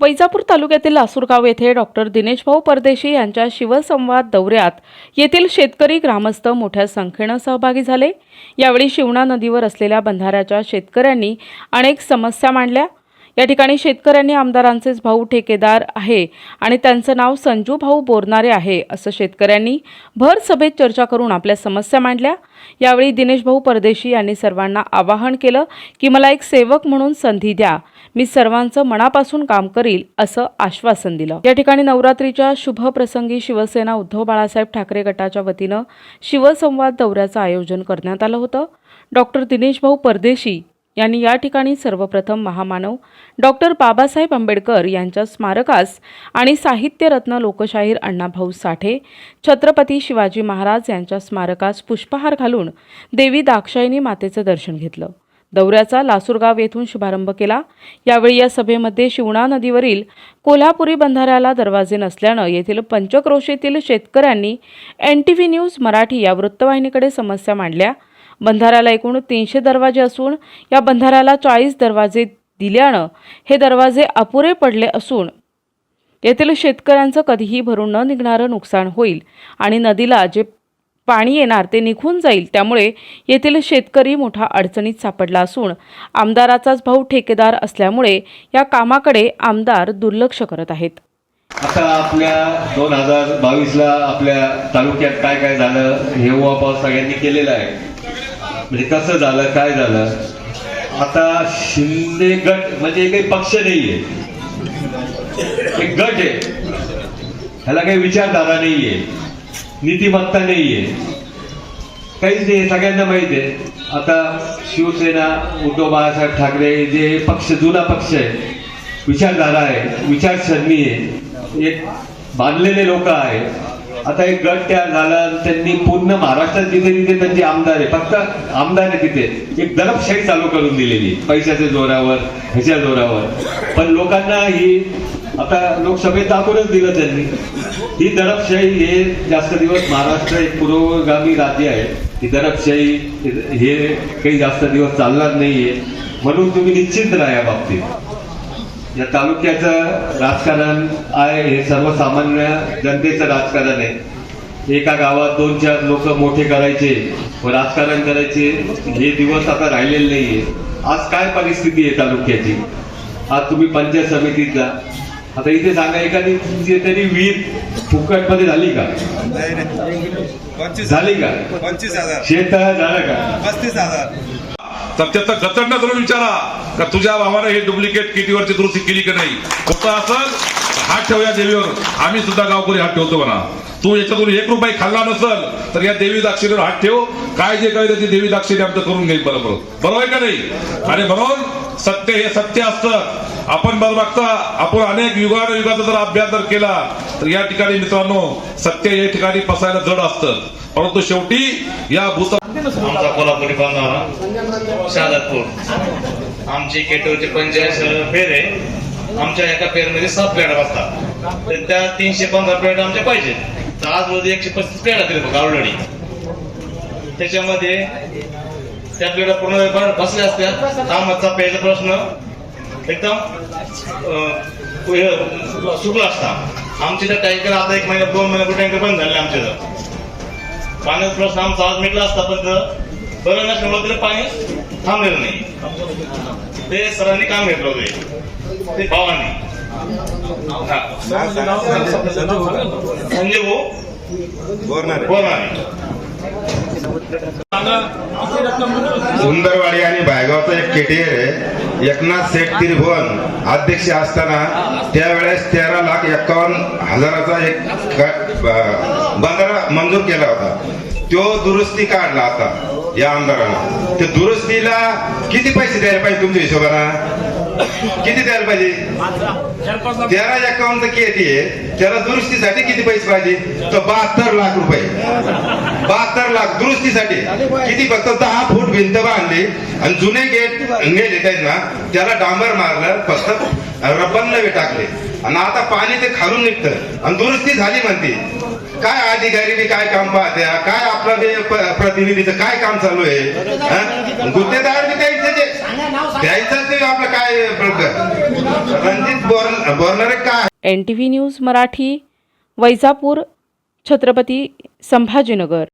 वैजापूर तालुक्यातील लासूरगाव येथे डॉक्टर दिनेशभाऊ परदेशी यांच्या शिवसंवाद दौऱ्यात येथील शेतकरी ग्रामस्थ मोठ्या संख्येनं सहभागी झाले. यावेळी शिवणा नदीवर असलेल्या बंधाऱ्याच्या शेतकऱ्यांनी अनेक समस्या मांडल्या. या ठिकाणी शेतकऱ्यांनी आमदारांचेच भाऊ ठेकेदार आहे आणि त्यांचं नाव संजू भाऊ बोरणारे आहे असं शेतकऱ्यांनी भर सभेत चर्चा करून आपल्या समस्या मांडल्या. यावेळी दिनेश भाऊ परदेशी यांनी सर्वांना आवाहन केलं की मला एक सेवक म्हणून संधी द्या. मी सर्वांचं मनापासून काम करील असं आश्वासन दिलं. या ठिकाणी नवरात्रीच्या शुभ प्रसंगी शिवसेना उद्धव बाळासाहेब ठाकरे गटाच्या वतीनं शिवसंवाद दौऱ्याचं आयोजन करण्यात आलं होतं. डॉक्टर दिनेश भाऊ परदेशी यांनी या ठिकाणी सर्वप्रथम महामानव डॉक्टर बाबासाहेब आंबेडकर यांच्या स्मारकास आणि साहित्यरत्न लोकशाहीर अण्णाभाऊ साठे छत्रपती शिवाजी महाराज यांच्या स्मारकास पुष्पहार घालून देवी दाक्षायणी मातेचं दर्शन घेतलं. दौऱ्याचा लासूरगाव येथून शुभारंभ केला. यावेळी या सभेमध्ये शिवणा नदीवरील कोल्हापुरी बंधाऱ्याला दरवाजे नसल्यानं येथील पंचक्रोशीतील शेतकऱ्यांनी N T V news Marathi या वृत्तवाहिनीकडे समस्या मांडल्या. बंधाऱ्याला एकूण तीनशे दरवाजे असून या बंधाऱ्याला चाळीस दरवाजे दिल्यानं हे दरवाजे अपुरे पडले असून येथील शेतकऱ्यांचं कधीही भरून न निघणारं नुकसान होईल आणि नदीला जे पाणी येणार ते निघून जाईल त्यामुळे येथील शेतकरी मोठा अडचणीत सापडला असून आमदाराचाच भाऊ ठेकेदार असल्यामुळे या कामाकडे आमदार दुर्लक्ष करत आहेत. आता आपल्या दोन हजार बावीसला आपल्या तालुक्यात काय काय झालं हे उहापाव सगळ्यांनी केलेलं आहे. म्हणजे कसं झालं काय झालं? आता शिंदे गट म्हणजे काही पक्ष नाहीये. एक गट आहे. ह्याला काही विचारधारा नाहीये. नीतिमत्ता नाहीये. काहीच नाही सगळ्यांना माहीत आहे. आता शिवसेना उद्धव बाळासाहेब ठाकरे जे पक्ष जुना पक्ष आहे विचारधारा आहे विचारसरणी आहे एक बांधलेले लोक आहे आता एक गट तयार झाला त्यांनी पूर्ण महाराष्ट्रात जिथे तिथे त्यांचे आमदार आहे फक्त आमदार आहे तिथे एक दडपशाही चालू करून दिलेली पैशाच्या जोरावर ह्याच्या जोरावर. पण लोकांना ही आता लोकसभेत दाखवूनच दिलं त्यांनी. ही दडपशाही हे जास्त दिवस महाराष्ट्र एक पुरोगामी राज्य आहे. ही दडपशाही हे काही जास्त दिवस चालणार नाहीये. म्हणून तुम्ही निश्चित राहा या बाबतीत. या तालुक्याचं राजकारण आहे हे सर्वसामान्य जनतेचं राजकारण आहे. एका गावात दोन चार लोक मोठे करायचे व राजकारण करायचे हे दिवस आता राहिलेले नाहीये. आज काय परिस्थिती आहे तालुक्याची? आज तुम्ही पंचायत समितीत जा. आता इथे सांगा एखादी जी तरी विहीर फुकटमध्ये झाली का? नाही नाही. झाली का? पंचवीस हजार. शेत झालं का? पस्तीस हजार. तर त्याचा गचंडा करून विचारा. का तुझ्या भावाने हे डुप्लिकेट किटीवरची दुरुस्ती केली की नाही? होतं असल हात ठेवूया देवीवर. आम्ही सुद्धा गावकरी हात ठेवतो म्हणा. तू याच्यातून एक रुपये खाल्ला नसल तर या देवी दाक्षिणीवर हात ठेव. काय जे काही ती देवी दाक्षिणी आमचं करून घेईल बरोबर. बरोबर आहे का नाही? आणि म्हणून सत्य हे सत्य असतं. आपण बरं बघता आपण अनेक युगान युगाचा जर अभ्यास जर केला तर या ठिकाणी मित्रांनो सत्य या ठिकाणी पसायला जड असतं. परंतु शेवटी या भूता आमचा कोल्हापुरी बांधवारा शहादतपूर आमची केटवरची पंचायत फेर आहे. आमच्या एका फेरमध्ये सात प्लेट बसतात. तर त्या तीनशे पंधरा प्लेट आमच्या पाहिजे. तर आज रोजी एकशे पस्तीस प्लेट असतील बघा ऑलरेडी त्याच्यामध्ये त्या प्लेटा पूर्ण बसल्या असत्या कामाचा प्यायचा प्रश्न. एकदम सुकला असता. आमचे तर टँकर आता एक महिना दोन महिन्यापूर्वी टँकर बंद झाले आमचे तर. पाण्याचा प्रश्न आमचा आज मिटला असता पण तर बरं नसल्यामुळे तरी पाणी थांबलेलं नाही. ते सरांनी काम घेतलं होते. ते भावांनी. हा. संजय भाऊ? सुंदरवाडी आणि भायगावचा एक केटीएर आहे. एकनाथ सेठ त्रिभुवन अध्यक्ष असताना त्यावेळेस तेरा लाख एक्कावन्न हजाराचा एक क- बंधारा मंजूर केला होता. तो दुरुस्ती काढला आता या आमदारानं. त्या दुरुस्तीला किती पैसे द्यायला पाहिजे तुमच्या हिशोबानं? किती द्यायला पाहिजे? तेरा एकावन्न केटी आहे? त्याला दुरुस्तीसाठी किती पैसे पाहिजे? तर बहात्तर लाख रुपये. बहात्तर लाख दुरुस्तीसाठी. किती? फक्त दहा फूट भिंत बांधली. आणि जुने गेट नेले त्यांना त्याला डांबर मारलं फक्त रब्बन नवे टाकले. आणि आता पाणी ते खालून निघतं. आणि दुरुस्ती झाली म्हणते. काय अधिकारी काय काम पाहत्या? काय आपलं प्रतिनिधीचं काय काम चालू आहे? गुत्तेदार बी द्यायचं ते द्यायचं ते आपलं काय रणजित बोर बोरणारे का N T V news Marathi Vaijapur Chhatrapati Sambhajinagar.